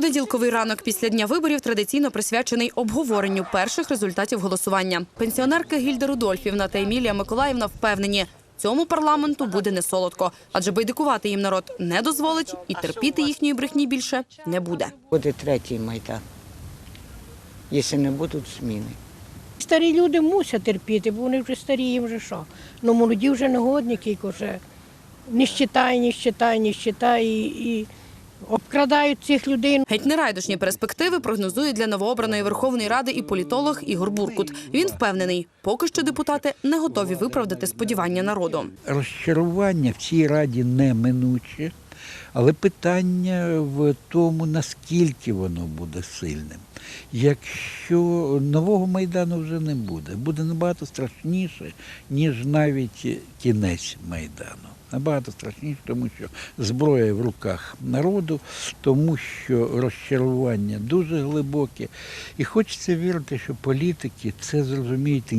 Понеділковий ранок після дня виборів традиційно присвячений обговоренню перших результатів голосування. Пенсіонерки Гільда Рудольфівна та Емілія Миколаївна впевнені, цьому парламенту буде не солодко, адже байдикувати їм народ не дозволить і терпіти їхньої брехні більше не буде. Буде третій майдан, якщо не будуть зміни. Старі люди мусять терпіти, бо вони вже старі, їм вже що. Ну молоді вже негодники, вже не щитай, не щитай, не щитай і, і обкрадають цих людей. Геть нерайдушні перспективи прогнозує для новообраної Верховної Ради і політолог Ігор Буркут. Він впевнений, поки що депутати не готові виправдати сподівання народу. розчарування в цій раді неминуче, але питання в тому, наскільки воно буде сильним. Якщо нового майдану вже не буде, буде набагато страшніше, ніж навіть кінець майдану. Набагато страшніше, тому що зброя в руках народу, тому що розчарування дуже глибоке. І хочеться вірити, що політики це зрозуміють,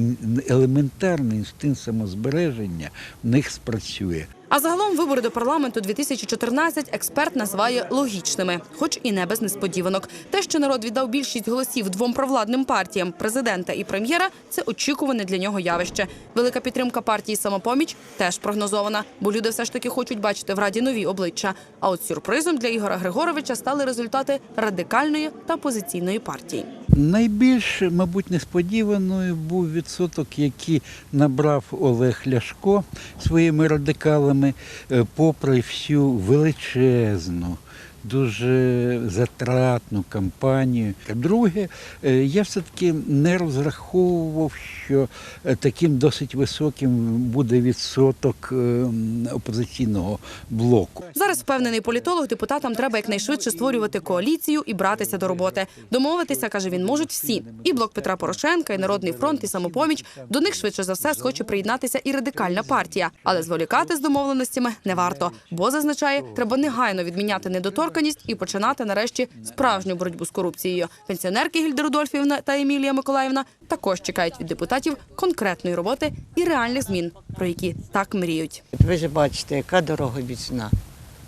елементарний інстинкт самозбереження в них спрацює. А загалом вибори до парламенту 2014 експерт називає логічними, хоч і не без несподіванок. Те, що народ віддав більшість голосів двом провладним партіям президента і прем'єра, це очікуване для нього явище. Велика підтримка партії самопоміч теж прогнозована, бо люди все ж таки хочуть бачити в раді нові обличчя. А от сюрпризом для Ігора Григоровича стали результати радикальної та позиційної партії. Найбільш, мабуть, несподіваною був відсоток, який набрав Олег Ляшко своїми радикалами, е, попри всю величезну. Дуже затратну кампанію. Друге, е, я все-таки не розраховував, що е, таким досить високим буде відсоток е, опозиційного блоку. Зараз впевнений політолог, депутатам треба якнайшвидше створювати коаліцію і братися до роботи. Домовитися, каже він, можуть всі. І блок Петра Порошенка, і Народний фронт, і самопоміч. До них швидше за все схоче приєднатися і радикальна партія. Але зволікати з домовленостями не варто, бо зазначає, треба негайно відміняти недоторканість і починати нарешті справжню боротьбу з корупцією. Пенсіонерки Гільда Рудольфівна та Емілія Миколаївна також чекають від депутатів конкретної роботи і реальних змін, про які так мріють. Ви ж бачите, яка дороговізна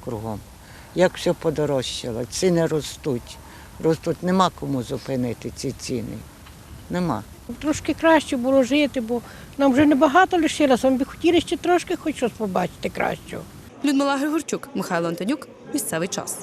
кругом. Як все подорожчало, ціни ростуть. Ростуть, нема кому зупинити ці ціни. Нема. Трошки краще було жити, бо нам вже небагато лишилося. Ми б хотіли ще трошки хоч щось побачити кращого. Людмила Григорчук, Михайло Антонюк. Місцевий час.